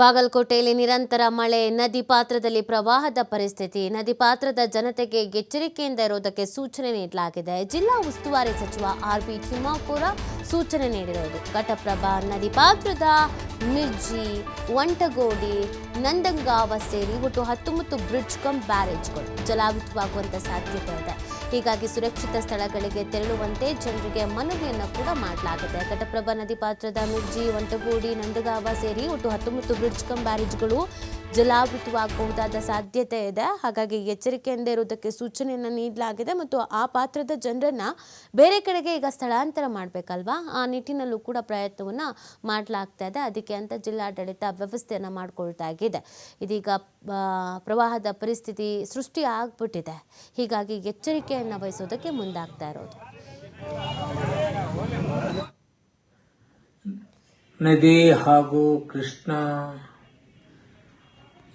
ಬಾಗಲಕೋಟೆಯಲ್ಲಿ ನಿರಂತರ ಮಳೆ, ನದಿ ಪಾತ್ರದಲ್ಲಿ ಪ್ರವಾಹದ ಪರಿಸ್ಥಿತಿ, ನದಿ ಪಾತ್ರದ ಜನತೆಗೆ ಎಚ್ಚರಿಕೆಯಿಂದ ಇರುವುದಕ್ಕೆ ಸೂಚನೆ ನೀಡಲಾಗಿದೆ. ಜಿಲ್ಲಾ ಉಸ್ತುವಾರಿ ಸಚಿವ ಆರ್ ಬಿ ತಿಮ್ಮಾಪುರ ಸೂಚನೆ ನೀಡಿರುವುದು ಘಟಪ್ರಭಾ, ನದಿ ಪಾತ್ರದ ಮಿರ್ಜಿ, ಒಂಟಗೋಡಿ ನಂದಂಗಾವ ಸೇರಿ ಒಟ್ಟು ಹತ್ತೊಂಬತ್ತು ಬ್ರಿಡ್ಜ್ ಕಮ್ ಬ್ಯಾರೇಜ್ಗಳು ಜಲಾವೃತವಾಗುವಂತ ಸಾಧ್ಯತೆ ಇದೆ. ಹೀಗಾಗಿ ಸುರಕ್ಷಿತ ಸ್ಥಳಗಳಿಗೆ ತೆರಳುವಂತೆ ಜನರಿಗೆ ಮನವಿಯನ್ನು ಕೂಡ ಮಾಡಲಾಗಿದೆ. ಘಟಪ್ರಭಾ ನದಿ ಪಾತ್ರದ ಮಿರ್ಜಿ, ಒಂಟಗೂಡಿ, ನಂದಗಾವ ಸೇರಿ ಒಟ್ಟು ಹತ್ತೊಂಬತ್ತು ಬ್ರಿಡ್ಜ್ ಕಂ ಬ್ಯಾರೇಜ್ಗಳು ಜಲಾವೃತವಾಗಬಹುದಾದ ಸಾಧ್ಯತೆ ಇದೆ. ಹಾಗಾಗಿ ಎಚ್ಚರಿಕೆಯಿಂದ ಇರುವುದಕ್ಕೆ ಸೂಚನೆಯನ್ನು ನೀಡಲಾಗಿದೆ ಮತ್ತು ಆ ಪಾತ್ರದ ಜನರನ್ನ ಬೇರೆ ಕಡೆಗೆ ಈಗ ಸ್ಥಳಾಂತರ ಮಾಡಬೇಕಲ್ವಾ? ಆ ನಿಟ್ಟಿನಲ್ಲೂ ಕೂಡ ಪ್ರಯತ್ನವನ್ನು ಮಾಡಲಾಗ್ತಾ ಇದೆ. ಅದಕ್ಕೆ ಅಂತ ಜಿಲ್ಲಾಡಳಿತ ವ್ಯವಸ್ಥೆಯನ್ನು ಮಾಡಿಕೊಳ್ತಾ ಇದೆ. ಇದೀಗ ಪ್ರವಾಹದ ಪರಿಸ್ಥಿತಿ ಸೃಷ್ಟಿ ಆಗ್ಬಿಟ್ಟಿದೆ. ಹೀಗಾಗಿ ಎಚ್ಚರಿಕೆಯನ್ನು ವಹಿಸೋದಕ್ಕೆ ಮುಂದಾಗ್ತಾ ಇರೋದು. ನದಿ ಹಾಗೂ ಕೃಷ್ಣ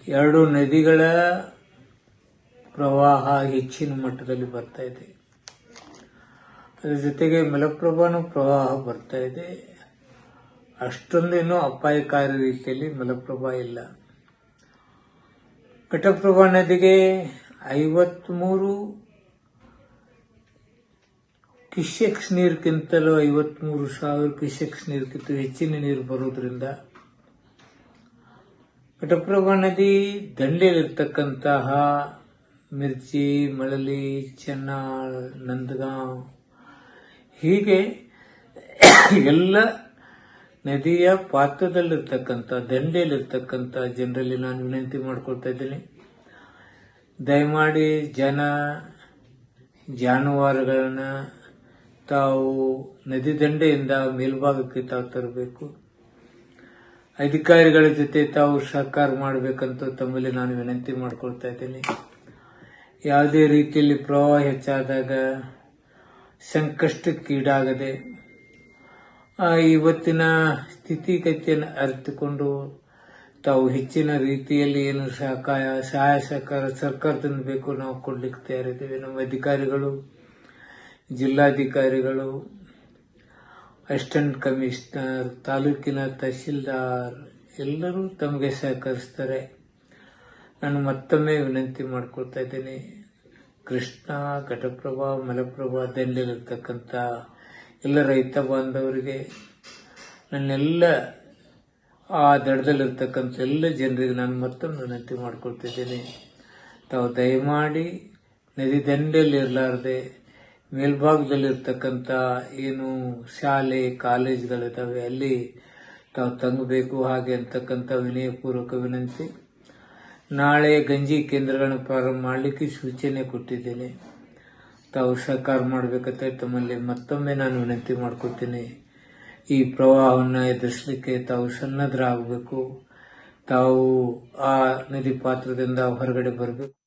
ಎರಡು ನದಿಗಳ ಪ್ರವಾಹ ಹೆಚ್ಚಿನ ಮಟ್ಟದಲ್ಲಿ ಬರ್ತಾ ಇದೆ. ಅದರ ಜೊತೆಗೆ ಮಲಪ್ರಭಾನು ಪ್ರವಾಹ ಬರ್ತಾ ಇದೆ. ಅಷ್ಟೊಂದೇನು ಅಪಾಯಕಾರಿ ರೀತಿಯಲ್ಲಿ ಮಲಪ್ರಭಾ ಇಲ್ಲ. ಘಟಪ್ರಭಾ ನದಿಗೆ ಐವತ್ಮೂರು ಕ್ಯೂಸೆಕ್ಸ್ ನೀರಿಗಿಂತಲೂ ಐವತ್ಮೂರು ಸಾವಿರ ಕ್ಯೂಸೆಕ್ಸ್ ನೀರಿಗಿಂತ ಹೆಚ್ಚಿನ ನೀರು ಬರುವುದರಿಂದ ಘಟಪ್ರಭಾ ನದಿ ದಂಡೆಯಲ್ಲಿರ್ತಕ್ಕಂತಹ ಮಿರ್ಚಿ, ಮಳಲಿ ಚೆನ್ನಾಳ್ ನಂದಗಾಂವ್ ಹೀಗೆ ಎಲ್ಲ ನದಿಯ ಪಾತ್ರದಲ್ಲಿರ್ತಕ್ಕಂಥ, ದಂಡೆಯಲ್ಲಿರ್ತಕ್ಕಂಥ ಜನರಲ್ಲಿ ನಾನು ವಿನಂತಿ ಮಾಡ್ಕೊಳ್ತಾ ಇದ್ದೀನಿ. ದಯಮಾಡಿ ಜನ, ಜಾನುವಾರುಗಳನ್ನ ತಾವು ನದಿ ದಂಡೆಯಿಂದ ಮೇಲ್ಭಾಗಕ್ಕೆ ತಾವು ತರಬೇಕು. ಅಧಿಕಾರಿಗಳ ಜೊತೆ ತಾವು ಸಹಕಾರ ಮಾಡಬೇಕಂತ ತಮ್ಮಲ್ಲಿ ನಾನು ವಿನಂತಿ ಮಾಡ್ಕೊಳ್ತಾ ಇದ್ದೀನಿ. ಯಾವುದೇ ರೀತಿಯಲ್ಲಿ ಪ್ರವಾಹ ಹೆಚ್ಚಾದಾಗ ಸಂಕಷ್ಟಕ್ಕೀಡಾಗದೆ ಇವತ್ತಿನ ಸ್ಥಿತಿಗತಿಯನ್ನು ಅರಿತುಕೊಂಡು ತಾವು ಹೆಚ್ಚಿನ ರೀತಿಯಲ್ಲಿ ಏನು ಸಹಕಾರ, ಸಹಾಯ ಸಹಕಾರ ಸರ್ಕಾರದಿಂದ ಬೇಕು ನಾವು ಕೊಡ್ಲಿಕ್ಕೆ ತಯಾರಿದ್ದೇವೆ. ನಮ್ಮ ಅಧಿಕಾರಿಗಳು, ಜಿಲ್ಲಾಧಿಕಾರಿಗಳು ಅಸಿಸ್ಟೆಂಟ್ ಕಮಿಷನರ್, ತಾಲೂಕಿನ ತಹಶೀಲ್ದಾರ್ ಎಲ್ಲರೂ ತಮಗೆ ಸಹಕರಿಸ್ತಾರೆ. ನಾನು ಮತ್ತೊಮ್ಮೆ ವಿನಂತಿ ಮಾಡ್ಕೊಳ್ತಾ ಇದ್ದೀನಿ. ಕೃಷ್ಣ, ಘಟಪ್ರಭಾ, ಮಲಪ್ರಭಾ ದಂಡೆಯಲ್ಲಿರ್ತಕ್ಕಂಥ ಎಲ್ಲ ರೈತ ಬಾಂಧವರಿಗೆ, ನನ್ನೆಲ್ಲ ಆ ದಡದಲ್ಲಿರ್ತಕ್ಕಂಥ ಎಲ್ಲ ಜನರಿಗೆ ನಾನು ಮತ್ತೊಮ್ಮೆ ವಿನಂತಿ ಮಾಡ್ಕೊಳ್ತಿದ್ದೀನಿ ತಾವು ದಯಮಾಡಿ ನದಿ ದಂಡೆಯಲ್ಲಿ ಇರಲಾರ್ದೆ ಮೇಲ್ಭಾಗದಲ್ಲಿರ್ತಕ್ಕಂಥ ಏನು ಶಾಲೆ, ಕಾಲೇಜ್ಗಳಿದ್ದಾವೆ, ಅಲ್ಲಿ ತಾವು ತಂಗಬೇಕು ಹಾಗೆ ಅಂತಕ್ಕಂಥ ವಿನಯಪೂರ್ವಕ ವಿನಂತಿ. ನಾಳೆ ಗಂಜಿ ಕೇಂದ್ರಗಳನ್ನು ಪ್ರಾರಂಭ ಮಾಡಲಿಕ್ಕೆ ಸೂಚನೆ ಕೊಟ್ಟಿದ್ದೇನೆ. ತಾವು ಸಹಕಾರ ಮಾಡಬೇಕಂತ ತಮ್ಮಲ್ಲಿ ಮತ್ತೊಮ್ಮೆ ನಾನು ವಿನಂತಿ ಮಾಡ್ಕೊತೀನಿ ಈ ಪ್ರವಾಹವನ್ನು ಎದುರಿಸಲಿಕ್ಕೆ ತಾವು ಸನ್ನದ್ಧರಾಗಬೇಕು. ತಾವು ಆ ನದಿ ಪಾತ್ರದಿಂದ ಹೊರಗಡೆ ಬರಬೇಕು.